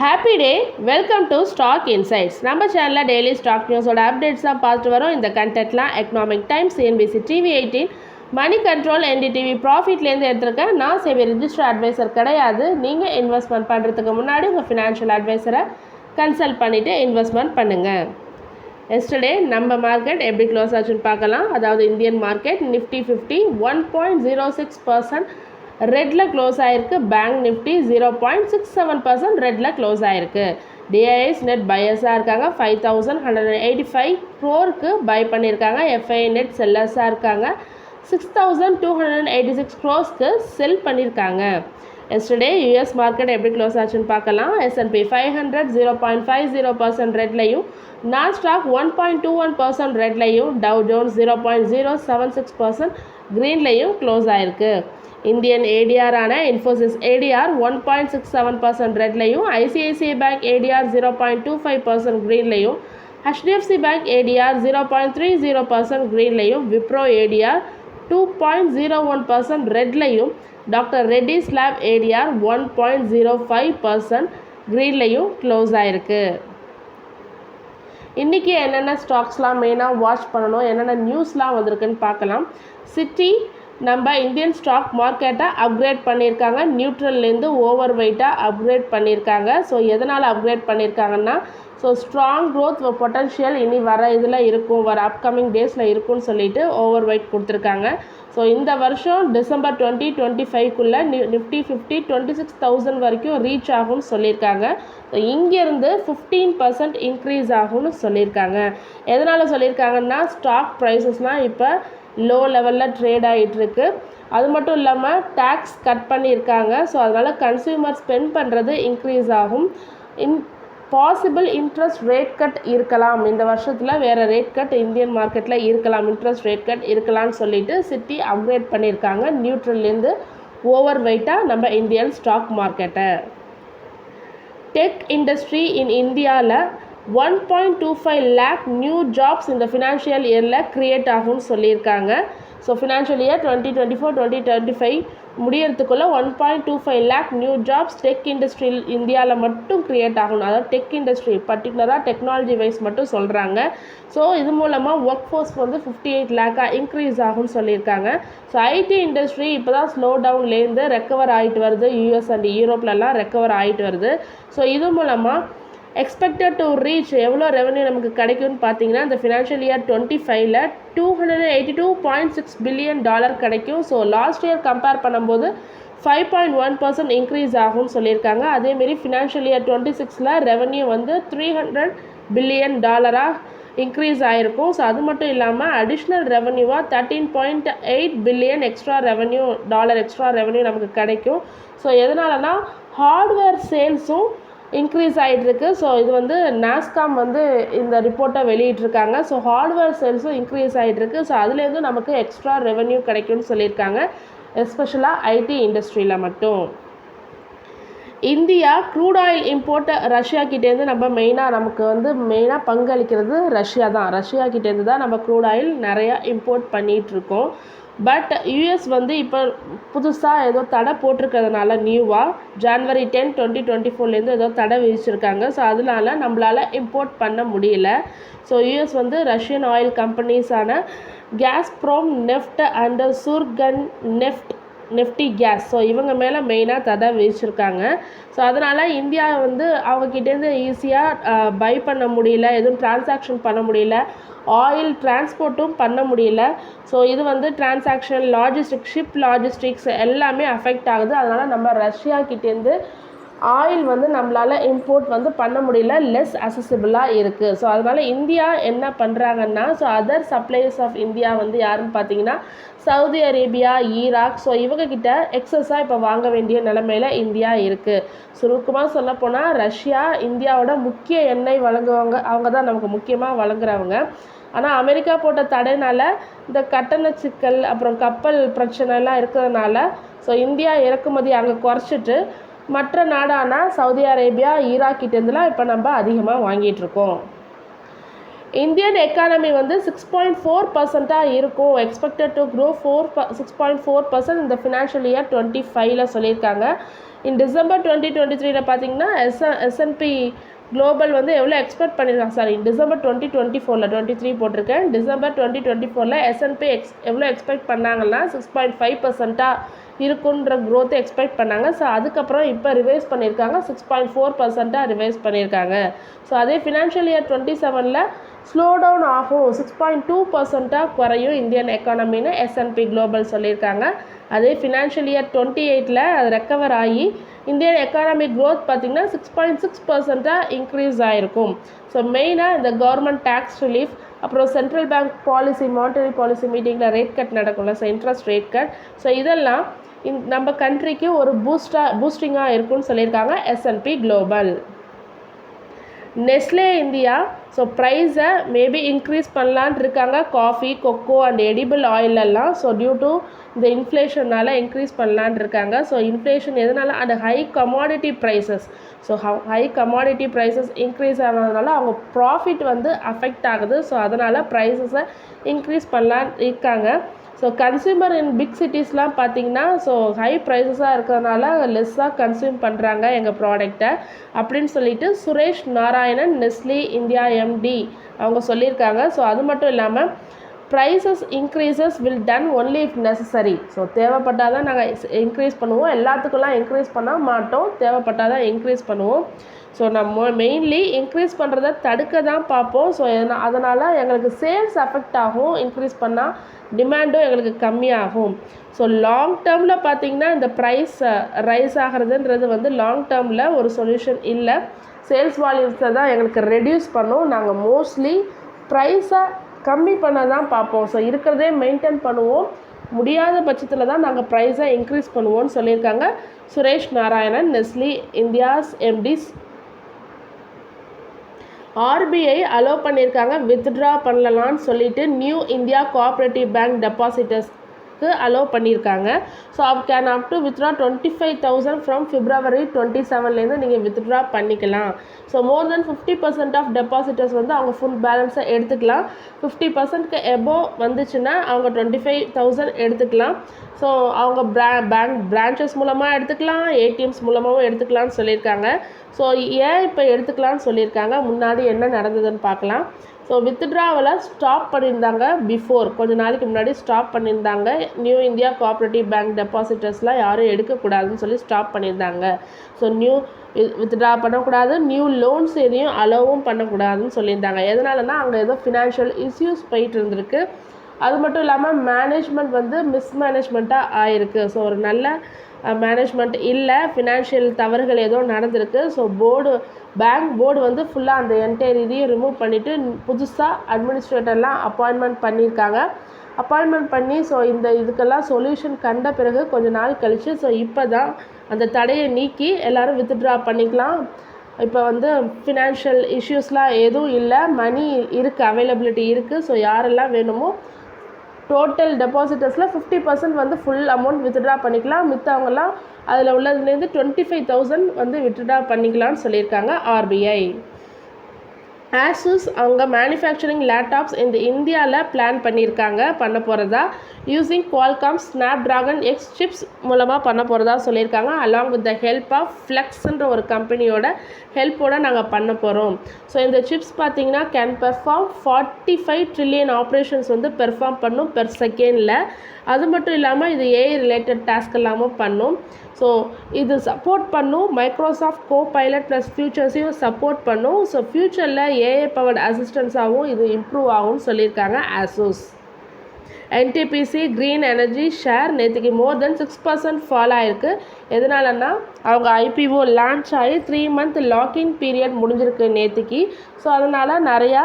Happy day welcome to stock insights நம்ம சேனலில் daily stock நியூஸோட updates தான் பார்த்துட்டு வரோம். இந்த கண்டென்ட்லாம் Economic Times CNBC TV eighteen Moneycontrol NDTV ப்ராஃபிட்லேருந்து எடுத்திருக்கேன் நான் சேவை ரிஜிஸ்டர் அட்வைசர் கிடையாது. நீங்கள் இன்வெஸ்ட்மெண்ட் பண்ணுறதுக்கு முன்னாடி உங்கள் ஃபினான்ஷியல் அட்வைசரை கன்சல்ட் பண்ணிவிட்டு இன்வெஸ்ட்மெண்ட் பண்ணுங்கள் எஸ்டர்டே நம்ம மார்க்கெட் எப்படி க்ளோஸ் ஆச்சுன்னு பார்க்கலாம். அதாவது Indian market Nifty fifty one point zero six percent ரெட்டில் க்ளோஸ் ஆயிருக்கு. Bank Nifty zero point six seven percent ரெட்டில் க்ளோஸ் ஆயிருக்கு. டிஐஎஸ் நெட் பையர்ஸாக இருக்காங்க. Five thousand hundred and eighty five க்ரோருக்கு buy பண்ணியிருக்காங்க எஃப்ஐ நெட் செல்லர்ஸாக இருக்காங்க. Six thousand two hundred and eighty six க்ரோஸ்க்கு sell பண்ணியிருக்காங்க எஸ்டர்டே யூஎஸ் மார்க்கெட் எப்படி க்ளோஸ் ஆச்சுன்னு பார்க்கலாம். S and P five hundred zero point five zero percent ரெட்லையும். Nasdaq one point two one percent ரெட்லையும். Dow Jones zero point zero seven six percent க்ரீன்லையும் close ஆயிருக்கு. Indian ஏடிஆரான Infosys ADR one point six seven percent ரெட்லையும் ICICI bank ADR zero point two five percent க்ரீன்லையும் HDFC bank ADR zero point three zero percent க்ரீன்லையும் Wipro ADR two point zero one percent ரெட்லையும் doctor Reddy slab ADR one point zero five percent க்ரீன்லையும் close ஆயிருக்கு. இன்றைக்கி என்னென்ன ஸ்டாக்ஸ்லாம் மெயினாக watch பண்ணணும் என்னென்ன நியூஸ்லாம் வந்திருக்குன்னு பார்க்கலாம். City நம்ம இந்தியன் ஸ்டாக் மார்க்கெட்டை அப்கிரேட் பண்ணியிருக்காங்க. நியூட்ரல்லேருந்து ஓவர் வெயிட்டாக அப்கிரேட் பண்ணியிருக்காங்க. ஸோ எதனால் அப்கிரேட் பண்ணியிருக்காங்கன்னா ஸோ ஸ்ட்ராங் க்ரோத் பொட்டன்ஷியல் இனி வர இதில் இருக்கும். வர அப்கமிங் டேஸில் இருக்கும்னு சொல்லிட்டு ஓவர் வெயிட் கொடுத்துருக்காங்க. ஸோ இந்த வருஷம் December twenty twenty ஃபைவ்க்குள்ளே Nifty fifty twenty six thousand வரைக்கும் ரீச் ஆகும்னு சொல்லியிருக்காங்க. ஸோ இங்கேருந்து ஃபிஃப்டீன் பர்சன்ட் இன்க்ரீஸ் ஆகும்னு சொல்லியிருக்காங்க. எதனால் சொல்லியிருக்காங்கன்னா ஸ்டாக் ப்ரைஸஸ்னால் இப்போ லோ லெவலில் ட்ரேட் ஆகிட்டுருக்கு அது மட்டும் இல்லாமல் டேக்ஸ் கட் பண்ணியிருக்காங்க. ஸோ அதனால் கன்சியூமர் ஸ்பெண்ட் பண்ணுறது இன்க்ரீஸ் ஆகும். In possible interest rate cut இருக்கலாம். இந்த வருஷத்தில் வேறு ரேட் கட் இந்தியன் மார்க்கெட்டில் இருக்கலாம். இன்ட்ரெஸ்ட் ரேட் கட் இருக்கலாம்னு சொல்லிட்டு சிட்டி அப்கிரேட் பண்ணியிருக்காங்க. நியூட்ரல்லேருந்து ஓவர் வெயிட்டாக நம்ம இந்தியன் ஸ்டாக் மார்க்கெட்டை டெக் இண்டஸ்ட்ரி இன் இந்தியாவில் one point two five lakh new jobs இந்த ஃபினான்ஷியல் இயரில் க்ரியேட் ஆகும்னு சொல்லியிருக்காங்க. So financial year twenty twenty four twenty twenty five முடியறதுக்குள்ளே one point two five lakh new jobs tech இண்டஸ்ட்ரியில் இந்தியாவில் மட்டும் create ஆகணும். அதாவது டெக் இண்டஸ்ட்ரி பர்டிகுலராக டெக்னாலஜி வைஸ் மட்டும் சொல்கிறாங்க ஸோ இது மூலமாக ஒர்க் ஃபோர்ஸ் வந்து ஃபிஃப்டி எயிட் லேக்காக இன்க்ரீஸ் ஆகும்னு சொல்லியிருக்காங்க. ஸோ ஐடி இண்டஸ்ட்ரி இப்போ தான் ஸ்லோ டவுன்லேருந்து ரெக்கவர் ஆகிட்டு வருது. யூஎஸ் அண்ட் யூரோப்லலாம் ரெக்கவர் ஆகிட்டு வருது. ஸோ இது மூலமாக எக்ஸ்பெக்டட் டு ரீச் எவ்வளோ ரெவன்யூ நமக்கு கிடைக்கும்னு பார்த்தீங்கன்னா இந்த ஃபினான்ஷியல் இயர் டுவெண்ட்டி ஃபைவ்ல two hundred eighty two point six billion dollar கிடைக்கும். ஸோ லாஸ்ட் இயர் கம்பேர் பண்ணும்போது five point one percent increase ஆகும்னு சொல்லியிருக்காங்க. அதேமாரி ஃபினான்ஷியல் இயர் டுவெண்ட்டி சிக்ஸில் ரெவன்யூ வந்து த்ரீ ஹண்ட்ரட் பில்லியன் டாலராக இன்க்ரீஸ் ஆகிருக்கும் ஸோ அது மட்டும் இல்லாமல் additional ரெவன்யூவாக thirteen point eight billion extra revenue dollar extra revenue நமக்கு கிடைக்கும். ஸோ எதனாலனா ஹார்ட்வேர் சேல்ஸும் இன்க்ரீஸ் ஆகிட்டுருக்கு ஸோ இது வந்து நாஸ்காம் வந்து இந்த ரிப்போர்ட்டை வெளியிட்ருக்காங்க ஸோ ஹார்ட்வேர் சேல்ஸும் இன்க்ரீஸ் ஆகிட்டுருக்கு ஸோ அதுலேருந்து நமக்கு எக்ஸ்ட்ரா ரெவன்யூ கிடைக்கும்னு சொல்லியிருக்காங்க. எஸ்பெஷலாக ஐடி இண்டஸ்ட்ரியில் மட்டும். இந்தியா க்ரூட் ஆயில் இம்போர்ட்டை ரஷ்யா கிட்டேருந்து நம்ம மெயினாக நமக்கு வந்து மெயினாக பங்களிக்கிறது ரஷ்யா தான். ரஷ்யா கிட்டேருந்து தான் நம்ம க்ரூட் ஆயில் நிறையா இம்போர்ட் பண்ணிகிட்ருக்கோம் பட் யூஎஸ் வந்து இப்போ புதுசாக ஏதோ தடை போட்டிருக்கிறதுனால நியூவாக ஜான்வரி டென் டுவெண்ட்டி டுவெண்ட்டி ஃபோர்லேருந்து ஏதோ தடை விதிச்சிருக்காங்க. ஸோ அதனால நம்மளால் இம்போர்ட் பண்ண முடியல. ஸோ யூஎஸ் வந்து Russian oil கம்பெனிஸான Gazprom Neft and Surgutneftegas so இவங்க மேலே மெயினாக தடை விதிச்சிருக்காங்க. ஸோ அதனால் இந்தியா வந்து அவங்கக்கிட்டேருந்து ஈஸியாக பை பண்ண முடியல. எதுவும் டிரான்சாக்ஷன் பண்ண முடியல. ஆயில் டிரான்ஸ்போர்ட்டும் பண்ண முடியல. ஸோ இது வந்து டிரான்சாக்ஷன் லாஜிஸ்டிக் ஷிப் லாஜிஸ்டிக்ஸ் எல்லாமே அஃபெக்ட் ஆகுது. அதனால் நம்ம ரஷ்யா கிட்டேருந்து ஆயில் வந்து நம்மளால் இம்போர்ட் வந்து பண்ண முடியல லெஸ் அசசிபிளாக இருக்குது ஸோ அதனால் இந்தியா என்ன பண்ணுறாங்கன்னா so other supplies of India வந்து யாருன்னு பார்த்தீங்கன்னா சவுதி அரேபியா ஈராக் ஸோ இவங்கக்கிட்ட எக்ஸஸாக இப்போ வாங்க வேண்டிய நிலமையில இந்தியா இருக்குது சுருக்கமாக சொல்லப்போனால் ரஷ்யா இந்தியாவோட முக்கிய எண்ணெய் வழங்குவாங்க அவங்க தான் நமக்கு முக்கியமாக வழங்குறவங்க. ஆனால் அமெரிக்கா போட்ட தடைனால இந்த கட்டண சிக்கல் அப்புறம் கப்பல் பிரச்சனைலாம் இருக்கிறதுனால ஸோ இந்தியா இறக்குமதி அங்கே குறைச்சிட்டு மற்ற நாடான சவுதி அரேபியா ஈராக்கிட்டேருந்துலாம் இப்போ நம்ம அதிகமாக வாங்கிட்டுருக்கோம். இந்தியன் எக்கானமி வந்து சிக்ஸ் பாயிண்ட் ஃபோர் பர்சண்ட்டாக இருக்கும். Expected to grow four six point four percent இந்த ஃபினான்ஷியல் இயர் டுவெண்ட்டி ஃபைவ்ல சொல்லியிருக்காங்க. இன் டிசம்பர் டுவெண்ட்டி டுவெண்ட்டி த்ரீல பார்த்தீங்கன்னா எஸ் எஸ்என்பி குளோபல் வந்து எவ்வளோ எக்ஸ்பெக்ட் பண்ணியிருக்காங்க சாரி டிசம்பர் டுவெண்ட்டி டுவெண்ட்டி ஃபோரில் டுவெண்ட்டி த்ரீ போட்டிருக்கேன். டிசம்பர் டுவெண்ட்டி டுவெண்ட்டி ஃபோரில் எஸ்என்பி எக்ஸ் எவ்வளோ எக்ஸ்பெக்ட் பண்ணாங்கன்னா சிக்ஸ் பாயிண்ட் ஃபைவ் பர்சண்ட்டாக இருக்குன்ற க்ரோத்தை எக்ஸ்பெக்ட் பண்ணாங்க. ஸோ அதுக்கப்புறம் இப்போ ரிவைஸ் பண்ணியிருக்காங்க சிக்ஸ் பாயிண்ட் ஃபோர் பர்சண்ட்டாக ரிவைஸ் பண்ணியிருக்காங்க ஸோ அதே ஃபினான்ஷியல் இயர் டுவெண்ட்டி செவனில் ஸ்லோ டவுன் ஆகும். சிக்ஸ் பாயிண்ட் டூ பர்சண்ட்டாக குறையும் இந்தியன் எக்கானமின்னு எஸ்என்பி குளோபல் சொல்லியிருக்காங்க அதே ஃபினான்ஷியல் இயர் டுவெண்ட்டி எயிட்டில் அது ரெக்கவர் ஆகி இந்தியன் எக்கானமிக் க்ரோத் பார்த்திங்கன்னா சிக்ஸ் பாயிண்ட் சிக்ஸ் பர்சண்ட்டாக இன்க்ரீஸ் ஆகிருக்கும் ஸோ மெயினாக இந்த கவர்மெண்ட் டேக்ஸ் ரிலீஃப் அப்புறம் central bank policy monetary policy மீட்டிங்கில் rate cut நடக்கும்ல so interest rate cut so இதெல்லாம் இந் நம்ம கண்ட்ரிக்கு ஒரு பூஸ்டாக பூஸ்டிங்காக இருக்கும்னு சொல்லியிருக்காங்க S and P global Nestle India so ப்ரைஸை மேபி இன்க்ரீஸ் பண்ணலான் இருக்காங்க. காஃபி கொக்கோ அண்ட் எடிபிள் ஆயிலெல்லாம் ஸோ டியூ டு இந்த இன்ஃப்ளேஷனால் இன்க்ரீஸ் பண்ணலான் இருக்காங்க. ஸோ இன்ஃப்ளேஷன் எதனால? And high commodity prices so high commodity prices increase ஆனதுனால அவங்க ப்ராஃபிட் வந்து அஃபெக்ட் ஆகுது. ஸோ அதனால் ப்ரைஸஸை இன்க்ரீஸ் பண்ணலான் இருக்காங்க. ஸோ கன்சியூமர் இன் பிக் சிட்டிஸ்லாம் பார்த்தீங்கன்னா ஸோ ஹை ப்ரைஸஸாக இருக்கிறதுனால லெஸ்ஸாக கன்சியூம் பண்ணுறாங்க எங்கள் ப்ராடக்டை அப்படின்னு சொல்லிட்டு Suresh Narayanan Nestle India MD அவங்க சொல்லியிருக்காங்க. ஸோ அது மட்டும் இல்லாமல் prices increases will done only if necessary so தேவைப்பட்டால் தான் நாங்கள் இன்க்ரீஸ் பண்ணுவோம். எல்லாத்துக்குலாம் இன்க்ரீஸ் பண்ண மாட்டோம். தேவைப்பட்டால் தான் இன்க்ரீஸ் பண்ணுவோம். ஸோ நம்ம மெயின்லி இன்க்ரீஸ் பண்ணுறத தடுக்க தான் பார்ப்போம். ஸோ அதனால் எங்களுக்கு சேல்ஸ் அஃபெக்ட் ஆகும். இன்க்ரீஸ் பண்ணால் டிமாண்டும் எங்களுக்கு கம்மியாகும். ஸோ லாங் டேர்மில் பார்த்தீங்கன்னா இந்த ப்ரைஸ் ரைஸ் ஆகிறதுன்றது வந்து லாங் டேர்மில் ஒரு சொல்யூஷன் இல்லை. சேல்ஸ் வால்யூம்ஸை தான் எங்களுக்கு ரெடியூஸ் பண்ணும். நாங்கள் மோஸ்ட்லி ப்ரைஸை கம்மி பண்ண தான் பார்ப்போம். ஸோ இருக்கிறதே மெயின்டைன் பண்ணுவோம். முடியாத பட்சத்தில் தான் நாங்கள் ப்ரைஸை இன்க்ரீஸ் பண்ணுவோம்னு சொல்லியிருக்காங்க. Suresh Narayanan Nestle India's MD's RBI allow பண்ணியிருக்காங்க வித்ட்ரா பண்ணலான்னு சொல்லிட்டு நியூ இந்தியா கோஆப்ரேட்டிவ் பேங்க் டெபாசிட்டர்ஸ்க்கு அலோவ் பண்ணியிருக்காங்க so up can up to withdraw twenty five thousand from February twenty செவன்லேருந்து நீங்கள் வித்ட்ரா பண்ணிக்கலாம். So more then fifty percent of depositors வந்து அவங்க full பேலன்ஸை எடுத்துக்கலாம். ஃபிஃப்டி பர்சன்ட்க்கு எபோ வந்துச்சுன்னா அவங்க டுவெண்ட்டி ஃபைவ் தௌசண்ட் எடுத்துக்கலாம். ஸோ அவங்க பிரா பேங்க் பிரான்ச்சஸ் மூலமாக எடுத்துக்கலாம் ஏடிஎம்ஸ் மூலமாகவும் எடுத்துக்கலாம்னு சொல்லியிருக்காங்க. ஸோ ஏன் இப்போ எடுத்துக்கலாம்னு சொல்லியிருக்காங்க? முன்னாடி என்ன நடந்ததுன்னு பார்க்கலாம். ஸோ வித்ட்ராவில் ஸ்டாப் பண்ணியிருந்தாங்க பிஃபோர் கொஞ்ச நாளைக்கு முன்னாடி ஸ்டாப் பண்ணியிருந்தாங்க. நியூ இந்தியா கோஆப்ரேட்டிவ் பேங்க் டெபாசிட்டர்ஸ்லாம் யாரும் எடுக்கக்கூடாதுன்னு சொல்லி ஸ்டாப் பண்ணியிருந்தாங்க. ஸோ நியூ வித்ட்ரா பண்ணக்கூடாது. நியூ லோன்ஸ் எதையும் அலோவும் பண்ணக்கூடாதுன்னு சொல்லியிருந்தாங்க. எதனாலனா அங்கே ஏதோ ஃபினான்ஷியல் இஷ்யூஸ் போயிட்டு இருந்திருக்கு. அது மட்டும் இல்லாமல் மேனேஜ்மெண்ட் வந்து மிஸ்மேனேஜ்மெண்ட்டாக ஆயிருக்கு. ஸோ ஒரு நல்ல மேனேஜ்மெண்ட் இல்லை ஃபினான்ஷியல் தவறுகள் ஏதோ நடந்திருக்கு. ஸோ போர்டு பேங்க் போர்டு வந்து ஃபுல்லாக அந்த என்டையர் இதையும் ரிமூவ் பண்ணிவிட்டு புதுசாக அட்மினிஸ்ட்ரேட்டர்லாம் அப்பாயின்மெண்ட் பண்ணியிருக்காங்க. அப்பாயின்மெண்ட் பண்ணி ஸோ இந்த இதுக்கெல்லாம் சொல்யூஷன் கண்ட பிறகு கொஞ்ச நாள் கழித்து ஸோ இப்போ தான் அந்த தடையை நீக்கி எல்லோரும் வித்ட்ரா பண்ணிக்கலாம். இப்போ வந்து ஃபினான்ஷியல் இஷ்யூஸ்லாம் எதுவும் இல்லை மணி இருக்குது அவைலபிலிட்டி இருக்குது ஸோ யாரெல்லாம் வேணுமோ டோட்டல் டெபாசிட்டர்ஸில் ஃபிஃப்டி பர்சன்ட் வந்து ஃபுல் அமௌண்ட் வித்ட்ரா பண்ணிக்கலாம். மித்தவங்கலாம் அதில் உள்ளதுலேருந்து டுவெண்ட்டி ஃபைவ் தௌசண்ட் வந்து வித்ட்ரா பண்ணிக்கலாம்னு சொல்லியிருக்காங்க ஆர்பிஐ ஆசூஸ் அவங்க மேனுஃபேக்சரிங் லேப்டாப்ஸ் இந்த இந்தியாவில் பிளான் பண்ணியிருக்காங்க பண்ண போகிறதா using Qualcomm Snapdragon X chips மூலமாக பண்ண போகிறதா சொல்லியிருக்காங்க along with the help of ஃப்ளெக்ஸ்ன்ற ஒரு கம்பெனியோட ஹெல்ப்போட நாங்கள் பண்ண போகிறோம் ஸோ இந்த சிப்ஸ் பார்த்தீங்கன்னா can perform forty five trillion operations வந்து பெர்ஃபார்ம் பண்ணும் பெர் செகண்டில் அது மட்டும் இல்லாமல் இது ஏஐ ரிலேட்டட் டாஸ்க் எல்லாமும் பண்ணும். ஸோ இது சப்போர்ட் பண்ணும் மைக்ரோசாஃப்ட் கோ பைலட் ப்ளஸ் ஃபியூச்சர்ஸையும் சப்போர்ட் பண்ணும் ஸோ ஃப்யூச்சரில் ஏஏ பவர்ட் அசிஸ்டன்ஸாகவும் இது இம்ப்ரூவ் ஆகும்னு சொல்லியிருக்காங்க Asus NTPC green energy share நேற்றுக்கு more then six percent fall ஆகிருக்கு எதனாலன்னா அவங்க ஐபிஓ லான்ச் ஆகி three month lock in period முடிஞ்சிருக்கு நேற்றுக்கு ஸோ அதனால் நிறையா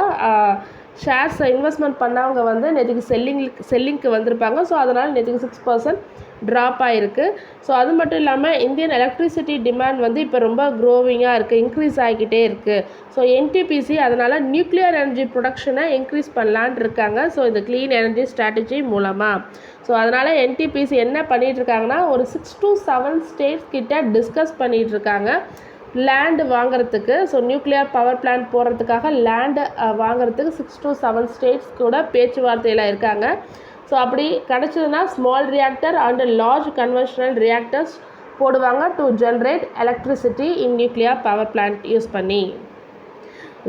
ஷேர்ஸ் இன்வெஸ்ட்மெண்ட் பண்ணவங்க வந்து நேற்றுக்கு செல்லிங் செல்லிங்க்கு வந்திருப்பாங்க. ஸோ அதனால் நேற்றுக்கு சிக்ஸ் பர்சன்ட் ட்ராப் ஆகிருக்கு ஸோ அது மட்டும் இல்லாமல் இந்தியன் எலக்ட்ரிசிட்டி டிமாண்ட் வந்து இப்போ ரொம்ப க்ரோவிங்காக இருக்குது இன்க்ரீஸ் ஆகிக்கிட்டே இருக்குது ஸோ என்டிபிசி அதனால் நியூக்ளியர் எனர்ஜி ப்ரொடக்ஷனை இன்க்ரீஸ் பண்ணலான் இருக்காங்க. ஸோ இந்த க்ளீன் எனர்ஜி ஸ்ட்ராட்டஜி மூலமாக ஸோ அதனால் என்டிபிசி என்ன பண்ணிகிட்டு இருக்காங்கன்னா ஒரு சிக்ஸ் டு செவன் ஸ்டேட்ஸ் கிட்ட டிஸ்கஸ் பண்ணிகிட்டு இருக்காங்க. லேண்டு வாங்குறதுக்கு. ஸோ நியூக்ளியர் பவர் பிளான்ட் போடுறதுக்காக லேண்டு வாங்குறதுக்கு சிக்ஸ் டு செவன் ஸ்டேட்ஸ் கூட பேச்சுவார்த்தையில் இருக்காங்க. ஸோ அப்படி கிடச்சதுன்னா small reactor and large conventional reactors போடுவாங்க to generate electricity in nuclear power plant use பண்ணி.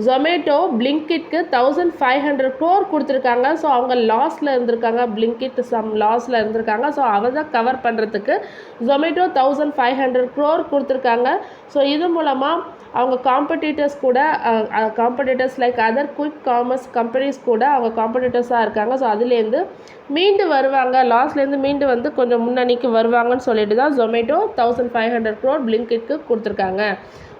Zomato பிளிங்கிட்க்கு thousand five hundred crore கொடுத்துருக்காங்க. ஸோ அவங்க லாஸில் இருந்திருக்காங்க. பிளிங்கிட் சம் லாஸில் இருந்திருக்காங்க. ஸோ அதை தான் கவர் பண்ணுறதுக்கு Zomato thousand five hundred crore கொடுத்துருக்காங்க. ஸோ இது மூலமாக அவங்க காம்படிட்டர்ஸ் கூட competitors like other quick commerce companies கூட அவங்க காம்படிட்டர்ஸாக இருக்காங்க. ஸோ அதுலேருந்து மீண்டு வருவாங்க. லாஸ்ட்லேருந்து மீண்டு வந்து கொஞ்சம் முன்னணிக்கு வருவாங்கன்னு சொல்லிட்டு தான் Zomato thousand five hundred crore பிளிங்கிட்க்கு கொடுத்துருக்காங்க.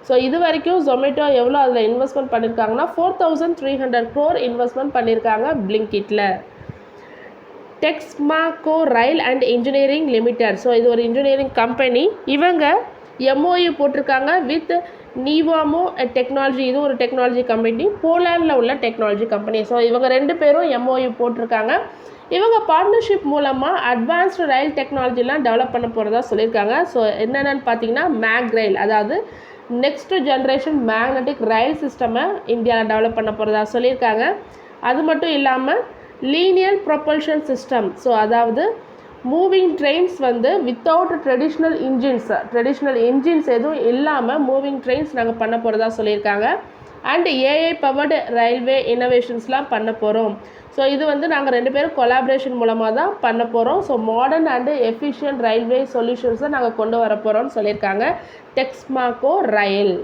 ஸோ இது வரைக்கும் ஜொமேட்டோ எவ்வளோ அதில் இன்வெஸ்ட்மெண்ட் பண்ணியிருக்காங்கன்னா four thousand three hundred crore investment பண்ணியிருக்காங்க பிளிங்கிட்டில் Texmaco rail and engineering limited so இது ஒரு இன்ஜினியரிங் கம்பெனி இவங்க எம்ஓயு போட்டிருக்காங்க வித் நீவாமோ டெக்னாலஜி இது ஒரு டெக்னாலஜி கம்பெனி போலாண்டில் உள்ள டெக்னாலஜி கம்பெனி ஸோ இவங்க ரெண்டு பேரும் எம்ஓயு போட்டிருக்காங்க. இவங்க பார்ட்னர்ஷிப் மூலமாக அட்வான்ஸ்டு ரயில் டெக்னாலஜிலாம் டெவலப் பண்ண போகிறதா சொல்லியிருக்காங்க. ஸோ என்னென்னு பார்த்தீங்கன்னா மேக் ரயில் அதாவது நெக்ஸ்ட் ஜென்ரேஷன் மேக்னெட்டிக் ரயில் சிஸ்டமை இந்தியாவில் டெவலப் பண்ண போகிறதா சொல்லியிருக்காங்க. அது மட்டும் இல்லாமல் லீனியர் ப்ரொபல்ஷன் சிஸ்டம் ஸோ அதாவது மூவிங் ட்ரெயின்ஸ் வந்து without traditional engines traditional engines எதுவும் இல்லாமல் மூவிங் ட்ரெயின்ஸ் நாங்கள் பண்ண போகிறதா சொல்லியிருக்காங்க. அண்ட் ஏஐ பவர்டு ரயில்வே இன்னோவேஷன்ஸ்லாம் பண்ண போகிறோம் ஸோ இது வந்து நாங்கள் ரெண்டு பேரும் கொலாபரேஷன் மூலமாக தான் பண்ண போகிறோம் so modern and efficient railway சொல்யூஷன்ஸை நாங்கள் கொண்டு வர போகிறோம்னு சொல்லியிருக்காங்க. Texmaco rail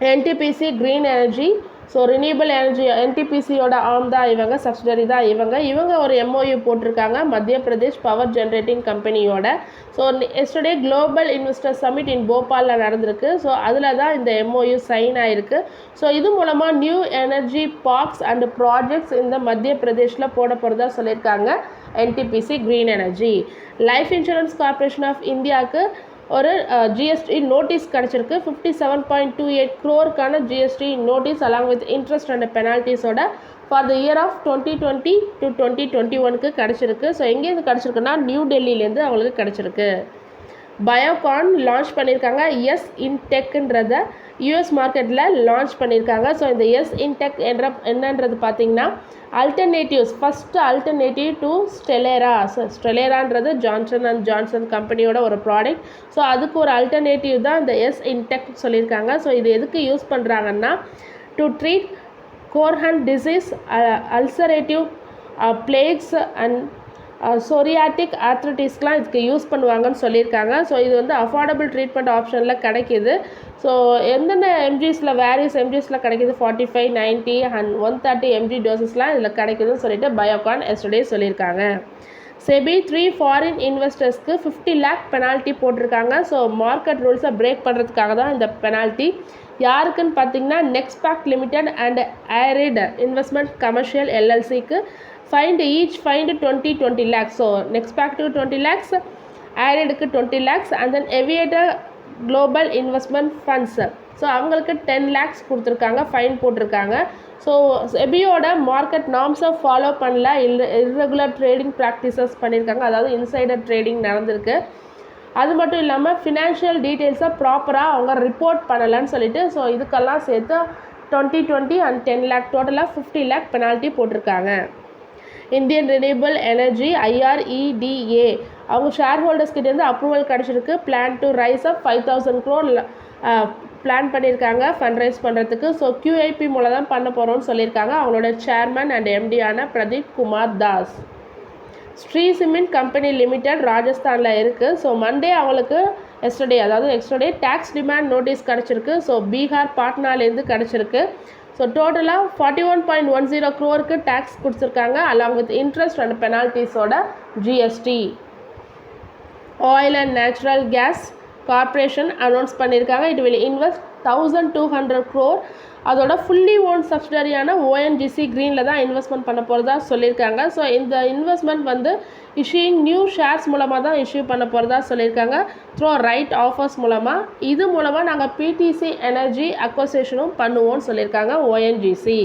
NTPC green energy so renewable energy என்டிபிசியோட ஆம் தான் இவங்க சப்சிடரி தான் இவங்க. இவங்க ஒரு எம்ஓயு போட்டிருக்காங்க மத்திய பிரதேஷ் பவர் ஜென்ரேட்டிங் கம்பெனியோட so yesterday global investor summit in போபாலில் நடந்திருக்கு. ஸோ அதில் தான் இந்த எம்ஓயு சைன் ஆயிருக்கு. ஸோ இது மூலமாக new energy parks and projects இந்த மத்திய பிரதேஷில் போட போகிறதா சொல்லியிருக்காங்க NTPC green energy life insurance corporation of இந்தியாவுக்கு ஒரு ஜிஎஸ்டி நோட்டீஸ் கிடச்சிருக்கு. Fifty seven point two eight க்ரோருக்கான GST notice along with interest and பெனால்ட்டிஸோட for the year of twenty twenty to twenty twenty ஒனுக்கு கிடச்சிருக்கு. ஸோ எங்கேருந்து கிடச்சிருக்குன்னா நியூ டெல்லியிலேருந்து அவங்களுக்கு கிடச்சிருக்கு. பயோகான் லான்ச் பண்ணியிருக்காங்க. எஸ் இன்டெக்ன்றத யூஎஸ் மார்க்கெட்டில் லான்ச் பண்ணியிருக்காங்க. ஸோ இந்த எஸ் இன்டெக் என்ற என்னன்றது பார்த்தீங்கன்னா alternatives first alternative to Stelara so ஸ்டெலேரான்றது Johnson and Johnson கம்பெனியோட ஒரு ப்ராடக்ட் ஸோ அதுக்கு ஒரு அல்டர்னேட்டிவ் தான் இந்த எஸ் இன்டெக் சொல்லியிருக்காங்க. ஸோ இது எதுக்கு யூஸ் பண்ணுறாங்கன்னா to treat Crohn's disease ulcerative plaques and psoriatic ஆர்த்ரட்டிஸ்க்கெலாம் இதுக்கு யூஸ் பண்ணுவாங்கன்னு சொல்லியிருக்காங்க. ஸோ இது வந்து அஃபோர்டபுள் ட்ரீட்மெண்ட் ஆப்ஷனில் கிடைக்கிது. ஸோ எந்தெந்த எம்ஜிஸில் வேரியஸ் எம்ஜிஸில் கிடைக்கிது? Forty five ninety and one thirty mg டோசஸ்லாம் இதில் கிடைக்குதுன்னு சொல்லிட்டு பயோகான் எஸ்டர்டே சொல்லியிருக்காங்க. செபி த்ரீ ஃபாரின் இன்வெஸ்டர்ஸ்க்கு ஃபிஃப்டி லேக் பெனால்ட்டி போட்டிருக்காங்க. ஸோ மார்க்கெட் ரூல்ஸை பிரேக் பண்ணுறதுக்காக தான் இந்த பெனால்ட்டி யாருக்குன்னு பார்த்தீங்கன்னா next back limited and arid investment commercial எல்எல்சிக்கு fined each fined twenty twenty lakhs so நெக்ஸ்பேக்டு twenty lakhs ஏரிடுக்கு twenty lakhs and then aviator global investment funds so அவங்களுக்கு ten lakhs கொடுத்துருக்காங்க fine போட்டிருக்காங்க. ஸோ செபியோட மார்க்கெட் நார்ம்ஸை ஃபாலோ பண்ணல. இல் இர்ரெகுலர் ட்ரேடிங் ப்ராக்டிசஸ் பண்ணியிருக்காங்க அதாவது insider trading நடந்திருக்கு. அது மட்டும் இல்லாமல் ஃபினான்ஷியல் டீட்டெயில்ஸை ப்ராப்பராக அவங்க ரிப்போர்ட் பண்ணலைன்னு சொல்லிட்டு ஸோ இதுக்கெல்லாம் சேர்த்து twenty twenty and ten lakh டோட்டலாக ஃபிஃப்டி லேக் பெனால்ட்டி போட்டிருக்காங்க. இந்தியன் ரினியூபிள் எனர்ஜி ஐஆர்இடிஏ அவங்க ஷேர் ஹோல்டர்ஸ் கிட்டேருந்து அப்ரூவல் கிடச்சிருக்கு. Plan to raise up five thousand crore plan பண்ணியிருக்காங்க ஃபண்ட் ரைஸ் பண்ணுறதுக்கு ஸோ கியூஐபி மூலம் தான் பண்ண போகிறோம்னு சொல்லியிருக்காங்க. அவங்களோட chairman and எம்டியான Pradeep Kumar Das. Shree cement company limited ராஜஸ்தானில் இருக்குது ஸோ மண்டே அவங்களுக்கு எஸ்டர்டே அதாவது எக்ஸ்டர்டே டேக்ஸ் டிமாண்ட் நோட்டீஸ் கிடச்சிருக்கு. ஸோ பீகார் பாட்னாலேருந்து கிடச்சிருக்கு. ஸோ டோட்டலாக forty one point one zero க்ரோருக்கு tax கொடுத்துருக்காங்க along with interest and பெனால்ட்டிஸோட GST oil and natural gas corporation announce பண்ணியிருக்காங்க. It will invest thousand two hundred crore அதோட fully own சப்சிடரியான ONGC க்ரீனில் தான் investment பண்ண போகிறதா சொல்லியிருக்காங்க. ஸோ இந்த இன்வெஸ்ட்மெண்ட் வந்து இஷ்யூயிங் நியூ ஷேர்ஸ் மூலமாக தான் இஷ்யூ பண்ண போகிறதா சொல்லியிருக்காங்க. த்ரோ ரைட் ஆஃபர்ஸ் மூலமாக இது மூலமாக நாங்கள் பிடிசி எனர்ஜி அக்வசேஷனும் பண்ணுவோம்னு சொல்லியிருக்காங்க ONGC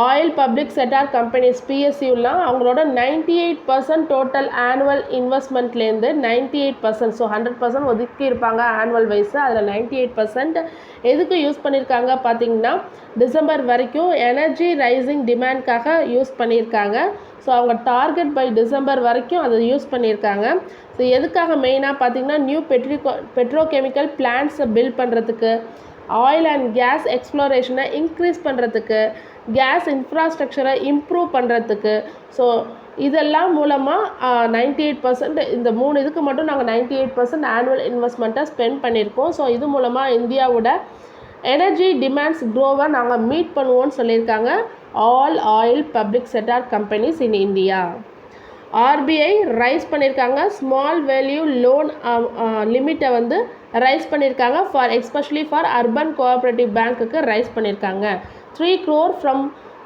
oil public sector companies பிஎஸ்யூலாம் அவங்களோட ninety eight percent total annual இன்வெஸ்ட்மெண்ட்லேருந்து ninety eight percent so hundred percent ஒதுக்கி இருப்பாங்க ஆனுவல் வைஸ். அதில் நைன்டி எயிட் பர்சன்ட் எதுக்கு யூஸ் பண்ணியிருக்காங்க பார்த்தீங்கன்னா டிசம்பர் வரைக்கும் எனர்ஜி ரைசிங் டிமாண்ட்காக யூஸ் பண்ணியிருக்காங்க. ஸோ அவங்க டார்கெட் பை டிசம்பர் வரைக்கும் அதை யூஸ் பண்ணியிருக்காங்க. ஸோ எதுக்காக மெயினாக பார்த்தீங்கன்னா நியூ பெட்ரிகோ பெட்ரோகெமிக்கல் பிளான்ட்ஸை பில்ட் பண்ணுறதுக்கு ஆயில் அண்ட் கேஸ் எக்ஸ்ப்ளோரேஷனை இன்க்ரீஸ் பண்ணுறதுக்கு கேஸ் இன்ஃப்ராஸ்ட்ரக்சரை இம்ப்ரூவ் பண்ணுறதுக்கு ஸோ இதெல்லாம் மூலமாக நைன்டி எயிட் பர்சன்ட் இந்த மூணு இதுக்கு மட்டும் நாங்கள் நைன்டி எயிட் பர்சன்ட் ஆனுவல் இன்வெஸ்ட்மெண்ட்டை ஸ்பெண்ட் பண்ணியிருக்கோம் ஸோ இது மூலமாக இந்தியாவோட எனர்ஜி டிமாண்ட்ஸ் க்ரோவை நாங்கள் மீட் பண்ணுவோம்னு சொல்லியிருக்காங்க. All oil public sector companies in India RBI raise பண்ணியிருக்காங்க ஸ்மால் வேல்யூ லோன் லிமிட்டை வந்து ரைஸ் பண்ணியிருக்காங்க for especially for urban cooperative பேங்க்குக்கு ரைஸ் பண்ணியிருக்காங்க three crore from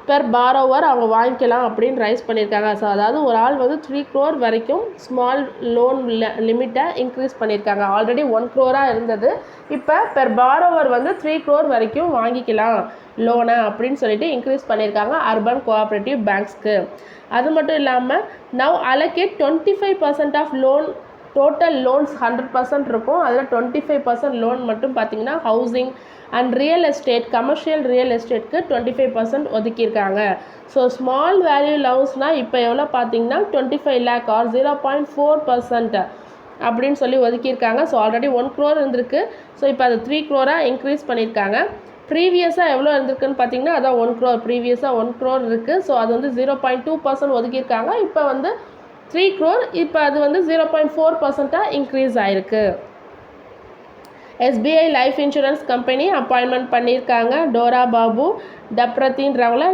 per borrower அவங்க வாங்கிக்கலாம் அப்படின்னு ரைஸ் பண்ணியிருக்காங்க. ஸோ அதாவது ஒரு ஆள் வந்து த்ரீ க்ரோர் வரைக்கும் ஸ்மால் லோன் லிமிட்டை இன்க்ரீஸ் பண்ணியிருக்காங்க. ஆல்ரெடி ஒன் க்ரோராக இருந்தது. இப்போ பெர் பாரோவர் வந்து த்ரீ க்ரோர் வரைக்கும் வாங்கிக்கலாம் லோனை அப்படின்னு சொல்லிட்டு இன்க்ரீஸ் பண்ணியிருக்காங்க அர்பன் கோஆப்ரேட்டிவ் பேங்க்ஸ்க்கு அது மட்டும் இல்லாமல் now allocate twenty five percent of loan total loans hundred percent இருக்கும். அதில் டுவெண்ட்டி ஃபைவ் பர்சன்ட் லோன் மட்டும் பார்த்தீங்கன்னா housing and real estate commercial real எஸ்டேட்க்கு twenty five percent ஒதுக்கியிருக்காங்க. ஸோ ஸ்மால் வேல்யூ லவ்ஸ்னால் இப்போ எவ்வளோ பார்த்தீங்கன்னா twenty five lakh or zero point four percent அப்படின்னு சொல்லி ஒதுக்கியிருக்காங்க. ஸோ ஆல்ரெடி ஒன் க்ரோர் இருந்திருக்கு. ஸோ இப்போ அது த்ரீ க்ரோராக இன்க்ரீஸ் பண்ணியிருக்காங்க. ப்ரீவியஸாக எவ்வளோ இருந்திருக்குன்னு பார்த்தீங்கன்னா அதான் ஒன் க்ரோர் ப்ரீவியஸாக ஒன் க்ரோர் இருக்குது ஸோ அது வந்து ஜீரோ பாயிண்ட் டூ பர்சன்ட் ஒதுக்கியிருக்காங்க. இப்போ வந்து த்ரீ க்ரோர் இப்போ அது வந்து ஜீரோ பாயிண்ட் ஃபோர் பர்சண்ட்டாக இன்க்ரீஸ் ஆயிருக்கு. SBI life insurance company appointment பண்ணியிருக்காங்க. Dora Babu டப்ரத்தின்றவங்கள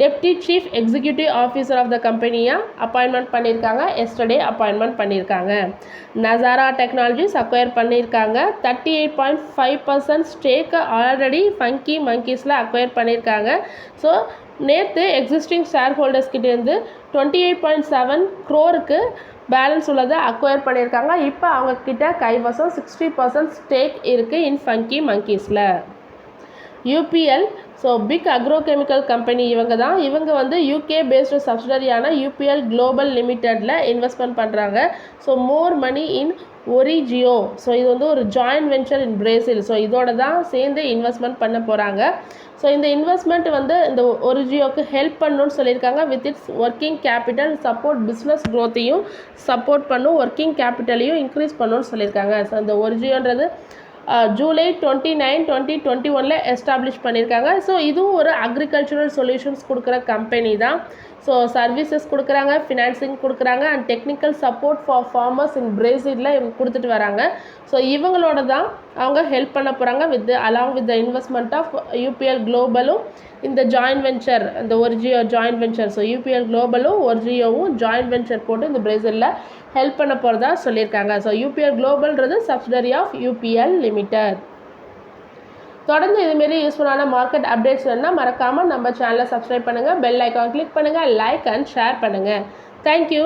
deputy chief executive officer of the கம்பெனியாக அப்பாயின்மெண்ட் பண்ணியிருக்காங்க. எஸ்டர்டே அப்பாயின்மெண்ட் பண்ணியிருக்காங்க. நசாரா டெக்னாலஜிஸ் அக்வயர் பண்ணியிருக்காங்க. Thirty eight point five percent ஸ்டேக்கை already funky மங்கீஸில் அக்வயர் பண்ணியிருக்காங்க. ஸோ நேற்று எக்ஸிஸ்டிங் ஷேர் ஹோல்டர்ஸ் கிட்டேருந்து டுவெண்ட்டி எயிட் பாயிண்ட் செவன் க்ரோருக்கு பேலன்ஸ் உள்ளதை அக்வயர் பண்ணியிருக்காங்க. இப்போ அவங்கக்கிட்ட கைவசம் சிக்ஸ்டி பர்சன்ட் ஸ்டேக் இருக்குது in funky மங்கீஸில் UPL so big agrochemical company இவங்க தான். இவங்க வந்து யூகே பேஸ்டு சப்சிடரியான யூபிஎல் குளோபல் லிமிட்டெடில் இன்வெஸ்ட்மெண்ட் பண்ணுறாங்க so more money in Origeo so இது வந்து ஒரு joint venture in Brazil so இதோட தான் சேர்ந்து இன்வெஸ்ட்மெண்ட் பண்ண போகிறாங்க ஸோ இந்த இன்வெஸ்ட்மெண்ட் வந்து இந்த ஒரிஜியோக்கு ஹெல்ப் பண்ணணும்னு சொல்லியிருக்காங்க. With its working capital support business க்ரோத்தையும் support பண்ணும். ஒர்க்கிங் கேபிட்டலையும் இன்க்ரீஸ் பண்ணணும்னு சொல்லியிருக்காங்க. ஸோ இந்த ஒரிஜியோன்றது July twenty nine twenty twenty ஒனில் எஸ்டாப்ளிஷ் பண்ணியிருக்காங்க. ஸோ இதுவும் ஒரு அக்ரிகல்ச்சுரல் சொல்யூஷன்ஸ் கொடுக்குற கம்பெனி தான். ஸோ சர்வீசஸ் கொடுக்குறாங்க ஃபினான்சிங் கொடுக்குறாங்க and technical support for farmers in பிரேசிலில் இவங்க கொடுத்துட்டு வராங்க. ஸோ இவங்களோட தான் அவங்க ஹெல்ப் பண்ண போகிறாங்க with along with the investment of UPL குளோபலும் இந்த ஜாயின்ட் வெஞ்சர் இந்த Origeo joint venture so UPL குளோபலும் ஒரிஜியோவும் ஜாயின்ட் வெஞ்சர் போட்டு இந்த பிரேசிலில் ஹெல்ப் பண்ண போகிறதா சொல்லியிருக்காங்க. ஸோ யூபிஎல் குளோபல்ன்றது சப்சிடரி ஆஃப் யூபிஎல் லிமிடெட் தொடர்ந்து இதுமாரி யூஸ்ஃபுல்லான மார்க்கெட் அப்டேட்ஸ் வேணுன்னா மறக்காமல் நம்ம சேனலை சப்ஸ்கிரைப் பண்ணுங்கள் பெல் ஐக்கான் கிளிக் பண்ணுங்கள் லைக் அண்ட் ஷேர் பண்ணுங்கள் தேங்க்யூ